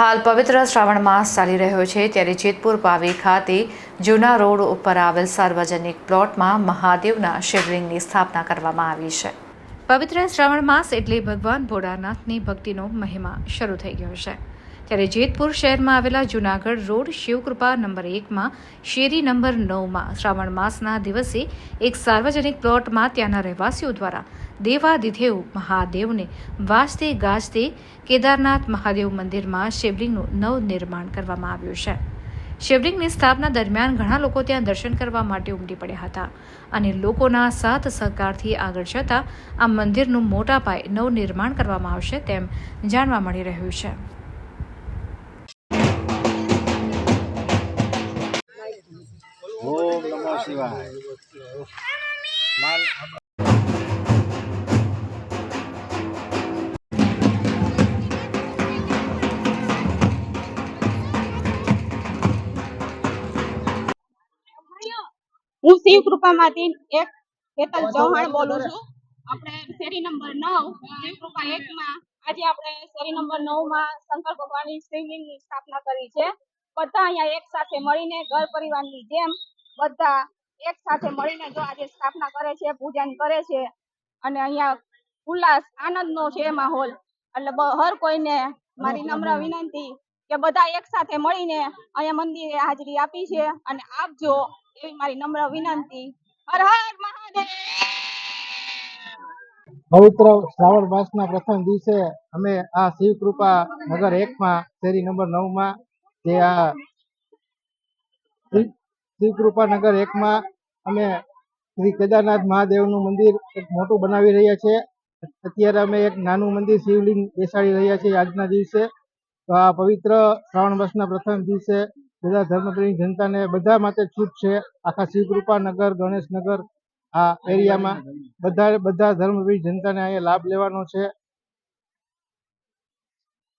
હાલ પવિત્ર શ્રાવણ માસ ચાલી રહ્યો છે, ત્યારે જેતપુર પાવી ખાતે જૂના રોડ ઉપર આવેલ સાર્વજનિક પ્લોટમાં મહાદેવના શિવલિંગની સ્થાપના કરવામાં આવી છે. પવિત્ર શ્રાવણ માસ એટલે ભગવાન ભોળાનાથની ભક્તિનો મહિમા શરૂ થઈ ગયો છે. ત્યારે જેતપુર શહેરમાં આવેલા જૂનાગઢ રોડ શિવકૃપા નંબર એકમાં, શેરી નંબર નવમાં શ્રાવણ માસના દિવસે એક સાર્વજનિક પ્લોટમાં ત્યાંના રહેવાસીઓ દ્વારા દેવાદિદેવ મહાદેવને વાજતે ગાજતે કેદારનાથ મહાદેવ મંદિરમાં શિવલિંગનું નવનિર્માણ કરવામાં આવ્યું છે. શિવલિંગની સ્થાપના દરમિયાન ઘણા લોકો ત્યાં દર્શન કરવા માટે ઉમટી પડ્યા હતા અને લોકોના સાથ સહકારથી આગળ જતાં આ મંદિરનું મોટા પાયે નવનિર્માણ કરવામાં આવશે તેમ જાણવા મળી રહ્યું છે. શિવાય માલ હું શિવ કૃપામાંથી એક હેતલ ચૌહાણ બોલું છું. આપણે શેરી નંબર નવ શિવ કૃપા એક માં આજે આપણે શેરી નંબર નવમાં શંકર ભગવાનની શિવલિંગની સ્થાપના કરી છે. બધા અહીંયા એક સાથે મળીને ઘર પરિવારની જેમ બધા એક સાથે મળીને જો આજે સ્થાપના કરે છે, પૂજન કરે છે અને અહીંયા ઉલ્લાસ, આનંદનો છે માહોલ. એટલે હર કોઈને મારી નમ્ર વિનંતી કે બધા એક સાથે મળીને અહીંયા મંદિરે હાજરી આપી છે અને આપજો એવી મારી નમ્ર વિનંતી. હર હર મહાદેવ! પવિત્ર શ્રાવણ માસના પ્રથમ દિવસે અમે આ શિવ કૃપા નગર એકમાં, શેરી નંબર નવમાં જે આ શ્રી શિવ કૃપા નગર એકમાં અમે શ્રી કેદારનાથ મહાદેવનું મંદિર એક મોટું બનાવી રહ્યા છે. અત્યારે અમે એક નાનું મંદિર શિવલિંગ બેસાડી રહ્યા છીએ આજના દિવસે. તો આ પવિત્ર શ્રાવણ માસના પ્રથમ દિવસે બધા ધર્મપ્રેમી જનતાને બધા માટે છૂટ છે. આખા શિવકૃપાનગર ગણેશનગર આ એરિયામાં બધા બધા ધર્મપ્રેમી જનતાને અહીંયા લાભ લેવાનો છે.